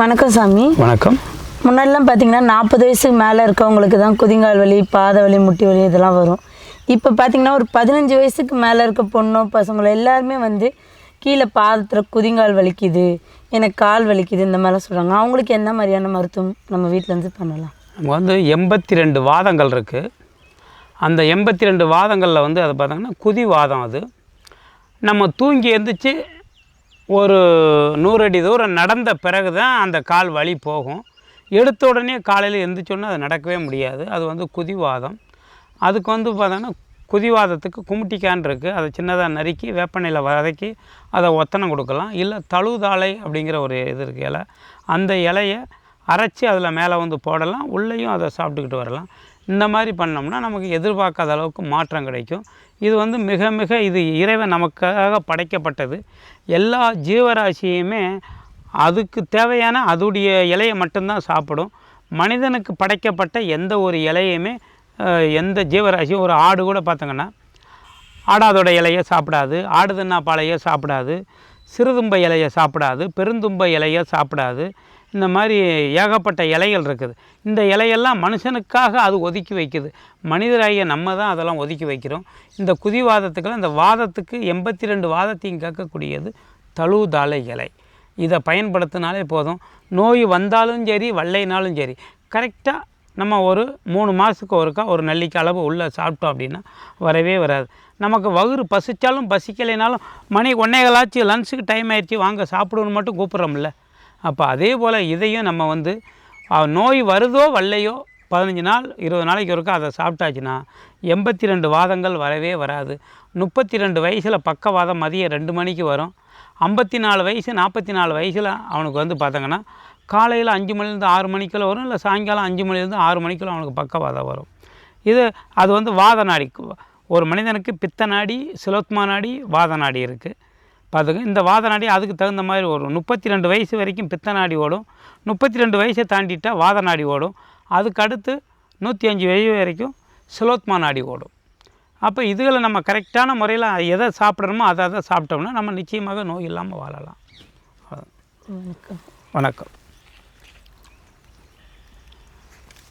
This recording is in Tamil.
வணக்கம் சாமி. வணக்கம். முன்னாடிலாம் பார்த்தீங்கன்னா நாற்பது வயசுக்கு மேலே இருக்கவங்களுக்கு தான் குதிங்கால் வலி பாத வலி முட்டி வலி இதெல்லாம் வரும். இப்போ பார்த்தீங்கன்னா ஒரு பதினஞ்சு வயசுக்கு மேலே இருக்க பொண்ணோ பசங்களோ எல்லாருமே வந்து கீழே பாதத்தில் குதிங்கால் வலிக்குது எனக்கு கால் வலிக்குது இந்த மாதிரிலாம் சொல்கிறாங்க அவங்களுக்கு என்ன மாதிரியான மருத்துவம் நம்ம வீட்டிலேருந்து பண்ணலாம்? நம்ம வந்து எண்பத்தி ரெண்டு வாதங்கள் இருக்குது அந்த எண்பத்தி ரெண்டு வாதங்களில் வந்து அது பார்த்திங்கன்னா குதி வாதம் அது. நம்ம தூங்கி எழுந்திரிச்சு ஒரு நூறு அடி தூரம் நடந்த பிறகு தான் அந்த கால் வலி போகும். எடுத்த உடனே காலையில் எழுந்திரிச்சோன்னே அது நடக்கவே முடியாது. அது வந்து குதிவாதம். அதுக்கு வந்து பார்த்தோன்னா குதிவாதத்துக்கு கும்மிட்டிக்கான் இருக்குது அதை சின்னதாக நறுக்கி வேப்பனையில் வதக்கி அதை ஒத்தனம் கொடுக்கலாம். இல்லை தழுதாலை அப்படிங்கிற ஒரு இது இருக்குது இலை. அந்த இலையை அரைச்சி அதில் மேலே வந்து போடலாம் உள்ளேயும் அதை சாப்பிட்டுக்கிட்டு வரலாம். இந்த மாதிரி பண்ணோம்னா நமக்கு எதிர்பார்க்காத அளவுக்கு மாற்றம் கிடைக்கும். இது வந்து மிக மிக இது இறைவன் நமக்காக படைக்கப்பட்டது. எல்லா ஜீவராசியுமே அதுக்கு தேவையான அதுடைய இலையை மட்டும்தான் சாப்பிடும். மனிதனுக்கு படைக்கப்பட்ட எந்த ஒரு இலையுமே எந்த ஜீவராசியும் ஒரு ஆடு கூட பார்த்திங்கன்னா ஆடாதோட இலையை சாப்பிடாது ஆடுதுன்னா பாலையை சாப்பிடாது சிறுதும்ப இலையை சாப்பிடாது பெருந்தும்ப இலையை சாப்பிடாது இந்த மாதிரி ஏகப்பட்ட இலைகள் இருக்குது. இந்த இலையெல்லாம் மனுஷனுக்காக அது ஒதுக்கி வைக்குது. மனிதராகிய நம்ம தான் அதெல்லாம் ஒதுக்கி வைக்கிறோம். இந்த குதிவாதத்துக்கெல்லாம் இந்த வாதத்துக்கு எண்பத்தி ரெண்டு வாதத்தையும் கேட்கக்கூடியது தழுதாலை இலை. இதை பயன்படுத்தினாலே போதும். நோய் வந்தாலும் சரி வல்லைனாலும் சரி கரெக்டாக நம்ம ஒரு மூணு மாதத்துக்கு ஒருக்கா ஒரு நல்லிக்க அளவு உள்ளே சாப்பிட்டோம் அப்படின்னா வரவே வராது. நமக்கு வகுறு பசித்தாலும் பசிக்கலைனாலும் மணி ஒன்னேகளாச்சு லன்ஸுக்கு டைம் ஆயிடுச்சு வாங்க சாப்பிடுன்னு மட்டும் கூப்பிட்றோம்ல. அப்போ அதே போல் இதையும் நம்ம வந்து நோய் வருதோ வரலையோ பதினஞ்சு நாள் இருபது நாளைக்கு ஒருக்கா அதை சாப்பிட்டாச்சுன்னா எண்பத்தி ரெண்டு வாதங்கள் வரவே வராது. முப்பத்தி ரெண்டு வயசில் பக்கவாதம் மதியம் ரெண்டு மணிக்கு வரும். ஐம்பத்தி நாலு வயசு நாற்பத்தி நாலு வயசில் அவனுக்கு வந்து பார்த்தாங்கன்னா காலையில் அஞ்சு மணிலேருந்து ஆறு மணிக்குள்ளே வரும் இல்லை சாயங்காலம் அஞ்சு மணிலேருந்து ஆறு மணிக்குள்ள அவனுக்கு பக்கவாதம் வரும். இது அது வந்து வாத நாடி. ஒரு மனிதனுக்கு பித்த நாடி சிலோத்மா நாடி வாத நாடி இருக்குது பார்த்துக்க இந்த வாத நாடி அதுக்கு தகுந்த மாதிரி வரும் முப்பத்தி ரெண்டு வயசு வரைக்கும் பித்த நாடி ஓடும். முப்பத்தி ரெண்டு வயசை தாண்டிட்டா வாத நாடி ஓடும். அதுக்கு அடுத்து நூற்றி அஞ்சு வயசு வரைக்கும் சிலோத்மா நாடி ஓடும். அப்போ இதுகளை நம்ம கரெக்டான முறையில் எதை சாப்பிட்றோமோ அதை அதை சாப்பிட்டோம்னா நம்ம நிச்சயமாக நோய் இல்லாமல் வாழலாம். வணக்கம்.